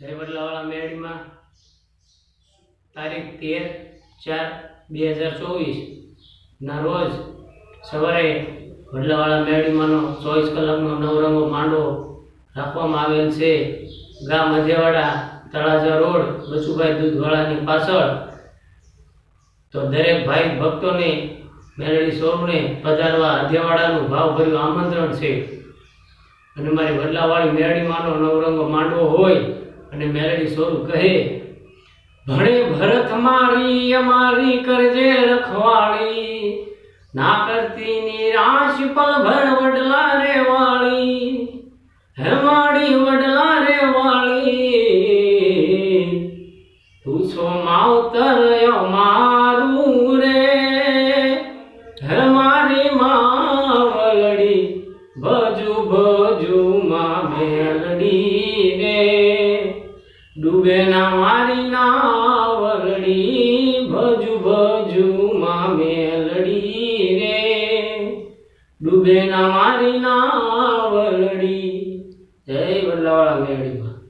જય વડલાવાળા મેળીમાં તારીખ તેર ચાર બે હજાર ચોવીસ ના રોજ સવારે વડલાવાળા મેળીમાંનો ચોવીસ કલાકનો નવરંગો માંડવો રાખવામાં આવેલ છે. ગામ મધ્યવાડા, તળાજા રોડ, બચુભાઈ દૂધવાળાની પાછળ. તો દરેક ભાઈ ભક્તોને મેળડી સ્વરૂપને પધારવા અધ્યવાડાનું ભાવભર્યું આમંત્રણ છે. અને મારી વડલાવાળી મેળીમાંનો નવરંગો માંડવો હોય અને મેરડી સ્વરૂપ કહે, ભણે ભરત મારી, અમારી કરજે રખવાળી. ના કરતી નિરાશ પલ ભર વડલા રે વાળી. હે માડી વડલા રે વાળી. તું છો માવતર મારું રે, હે મારી માવલડી, ભજુ ભજુ માં મેલડી રે. ડૂબે ના મારી નાવલડી ભજુ ભજુ માં મેલડી રે. ડૂબે ના મારી નાવલડી જય વલ્લાવાળા મેળડી